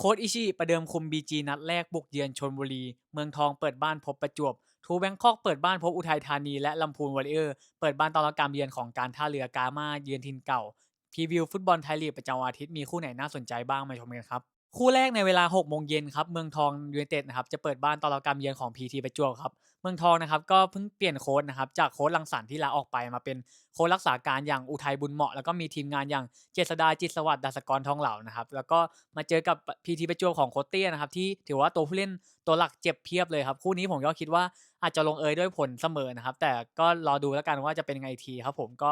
โค้ดอิชิประเดิมคุมบีจีนัดแรกบุกเยือนชนบุรี เมืองทองเปิดบ้านพบประจวบ ทูแบงคอกเปิดบ้านพบอุทัยธานีและลำพูนวอริเออร์ เปิดบ้านตอนรับการเยือนของการท่าเรือกามาเยือนทินเก่าพรีวิวฟุตบอลไทยลีกประจำวันอาทิตย์มีคู่ไหนน่าสนใจบ้างมาชมกันครับ คู่แรกในเวลา6โมงเย็นครับเมืองทองยูไนเต็ดนะครับจะเปิดบ้านต้อนรับการเยือนของพีทีประจวบครับเมืองทองนะครับก็เพิ่งเปลี่ยนโค้ชนะครับจากโค้ชลังสรรที่ลาออกไปมาเป็นโค้ชรักษาการอย่างอุทัยบุญเหมาะ แล้วก็มีทีมงานอย่างเจษดาจิตสวัสดิ์ดัสกรทองเหล่านะครับแล้วก็มาเจอกับพีทีประจวบของโคเตี้ยนะครับที่ถือว่าตัวผู้เล่นตัวหลักเจ็บเพียบเลยครับคู่นี้ผมก็คิดว่าอาจจะลงเอยด้วยผลเสมอนะครับแต่ก็รอดูแล้วกันว่าจะเป็นยังไงทีครับผมก็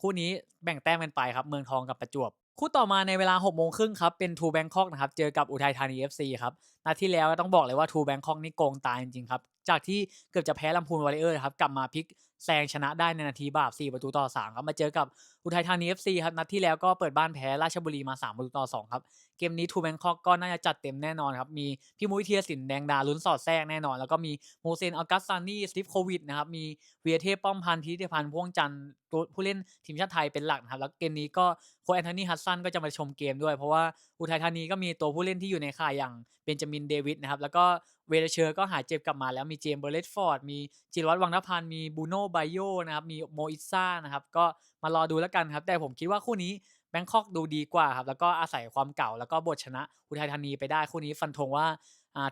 คู่นี้แบ่งแต้มกันไปครับเมืองทองกับประจวบ คู่ต่อมาในเวลา6โมงครึ่งครับ เป็นทูแบงคอกนะครับ เจอกับอุทัยธานี FC ครับ นัดที่แล้วก็ต้องบอกเลยว่าทูแบงคอกนี่โกงตายจริงๆครับ จากที่เกือบจะแพ้ลำพูนวอริเออร์ครับกลับมาพลิกแซงชนะได้ในนาทีบาป4ประตูต่อ3ครับมาเจอกับอุทัยธานี FC ครับนัดที่แล้วก็เปิดบ้านแพ้ราชบุรีมา 3 ประตูต่อ 2 ครับ เกมนี้ทูแบงคอกก็น่าจะจัดเต็มแน่นอนครับ มีพี่มุ้ยเทียสินแดงดาลุ้นสอดแทรกแน่นอน แล้วก็มีโมเซนอัลกัสซานี่สติฟโควิดนะครับ มีเวียเทพป้อมพันธ์พิธิพันธ์พ่วงจันทร์ตัวผู้เล่นทีมชาติไทยเป็นหลักนะครับ แล้วเกมนี้ก็โคแอนโทนีฮัสซันก็จะมาชมเกมด้วย เพราะว่าอุทัยธานีก็มีตัวผู้เล่นที่อยู่ในข่ายอย่างเบนจามินเดวิดนะครับแล้วก็เวเลเชอร์ก็หายเจ็บกลับมาแล้วมีเจมส์เบอร์เลตฟอร์ดมีจิรวัตรวังนพันธ์มีบูโน่ไบโยนะครับมีโมอิซ่านะครับก็มารอดูแล้วกันครับ แต่ผมคิดว่าคู่นี้แบงคอกดูดีกว่าครับแล้วก็อาศัยความเก่าแล้วก็บทชนะอุทัยธานีไปได้คู่นี้ฟันธงว่า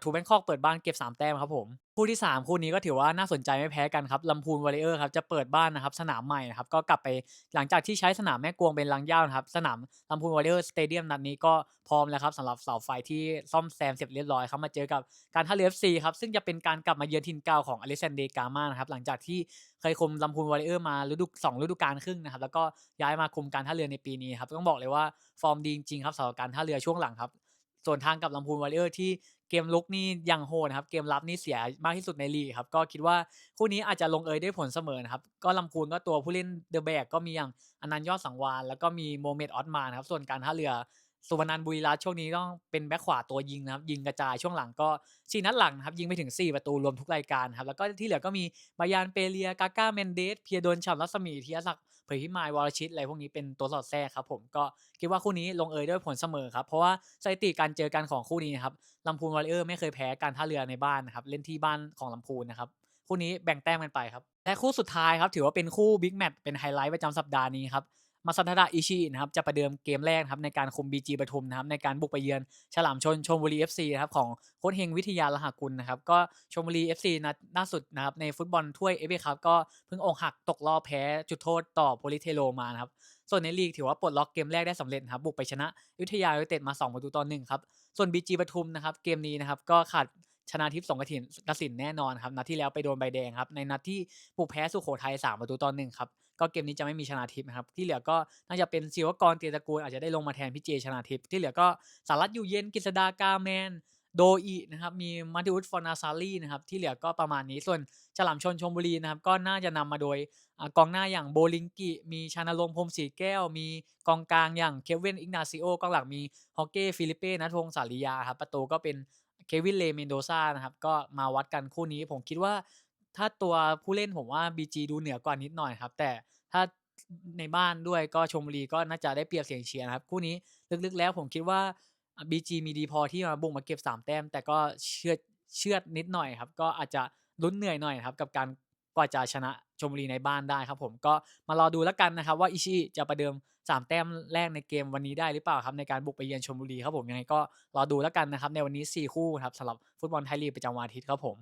ทูแบงคอกเปิดบ้านเก็บ 3 แต้มครับผม คู่ที่ 3 คู่นี้ก็ถือว่าน่าสนใจไม่แพ้กันครับลำพูนวอริเออร์ครับจะเปิดบ้านนะครับสนามใหม่นะครับก็กลับไปหลังจากที่ใช้สนามแม่กวงเป็นลังย่านะครับสนามลำพูนวอริเออร์สเตเดียมนัดนี้ก็พร้อมแล้วครับสำหรับเสาไฟที่ซ่อมแซมเสร็จเรียบร้อยครับมาเจอกับการท่าเรือ FC ครับซึ่งจะเป็นการกลับมาเยือนถิ่นเก่าของอเล็กซนเดกามานะครับหลังจากที่เคยคุมลำพูนวอริเออร์มาฤดูสองฤดูกาลครึ่งนะครับแล้วก็ย้ายมาคุมการท่าเรือในปีนี้ครับต้องบอกเลยว่าฟอร์มดีจริงครับสำหรับการท่าเรือช่วงหลังครับส่วนทางกับลำพูนวอริเออร์ที่ เกมลุกนี่ยังโหดนะครับ เกมรับนี่เสียมากที่สุดในลีกครับ ก็คิดว่าคู่นี้อาจจะลงเอยได้ผลเสมอนะครับ ก็ลำพูนก็ตัวผู้เล่นเดอะแบกก็มีอย่างอนันต์ยอดสังวานแล้วก็มีโมเมดออสมานครับ ส่วนการท่าเรือ สุวรรณันบุรีรัตช่วงนี้ต้องเป็นแบ็คขวาตัวยิงนะครับ ยิงกระจายช่วงหลังก็สี่นัดหลังนะครับ ยิงไปถึง 4 ประตูรวมทุกรายการครับ แล้วก็ที่เหลือก็มีมายานเปเลียกาก้าเมนเดส เพียโดนฉ่ำรัศมีธีรศักเผยพิมายวรชิตอะไรพวกนี้เป็นตัวสอดแทรกครับผมก็คิดว่าคู่นี้ลงเอยด้วยผลเสมอครับ เพราะว่าสถิติการเจอกันของคู่นี้นะครับลำพูนวอริเออร์ไม่เคยแพ้การท่าเรือในบ้านนะครับเล่นที่บ้านของลำพูนนะครับคู่นี้แบ่งแต้มกันไปครับและคู่สุดท้ายครับถือว่าเป็นคู่บิ๊กแมตช์เป็นไฮไลท์ประจำสัปดาห์นี้ครับ มาซันทดะอิชินะครับจะประเดิมเกมแรกนะครับในการคุม BG ปทุมนะครับในการบุกไปเยือนฉลามชนชมบุรี FC นะครับของโค้ชเฮงวิทยาลหกุลนะครับก็ชมบุรี FC นัดล่าสุดนะครับในฟุตบอลถ้วยเอฟเอครับก็เพิ่งอกหักตกรอบแพ้จุดโทษต่อโพลิเทโลมานะครับส่วนในลีกถือว่าปลดล็อกเกมแรกได้สำเร็จครับบุกไปชนะอยุธยายูเต็ดมา 2 ประตูต่อหนึ่งครับส่วน BG ปทุมนะครับเกมนี้นะครับก็ขาด ชนะทิพย์สงกระถินกสินแน่นอนครับนัดที่แล้วไปโดนใบแดงครับในนัดที่บุกแพ้สุโขทัย3ประตูต่อหนึ่งครับก็เกมนี้จะไม่มีชนะทิพย์นะครับที่เหลือก็น่าจะเป็นศิวกรเตียตระกูลอาจจะได้ลงมาแทนพี่เจชนะทิพย์ที่เหลือก็สารัตอยู่เย็นกฤษดากาแมนโดอีนะครับมีมาติอุสฟอนาซารีนะครับที่เหลือก็ประมาณนี้ส่วนฉลามชนชมบุรีนะครับก็น่าจะนำมาโดยอกองหน้าอย่างโบลิงกิมีชานรงค์พรมศรีแก้ว มีกองกลางอย่างเควินอิกนาซิโอกองหลังมีฮอกเก้ฟิลิเป้นัทพงศ์สาริยาครับประตูก็เป็น เควินเลเมนโดซานะครับก็มาวัดกันคู่นี้ ผมคิดว่าถ้าตัวผู้เล่นผมว่า BG ดูเหนือกว่านิดหน่อยครับ แต่ถ้าในบ้านด้วยก็ชมบุรีก็น่าจะได้เปรียบเสียงเชียร์นะครับ คู่นี้ลึกๆแล้วผมคิดว่า BG มีดีพอที่มาบุกมาเก็บ 3 แต้ม แต่ก็เชือดเชือดนิดหน่อยครับ ก็อาจจะลุ้นเหนื่อยหน่อยครับ กับการ กว่าจะชนะชมบุรีในบ้านได้ครับผมก็มารอดูแล้วกันนะครับว่าอิชิจะประเดิม 3 แต้มแรกในเกมวันนี้ได้หรือเปล่าครับในการบุกไปเยือนชมบุรีครับผมยังไงก็รอดูแล้วกันนะครับในวันนี้ 4 คู่ครับสำหรับฟุตบอลไทยลีกประจำวันอาทิตย์ครับผม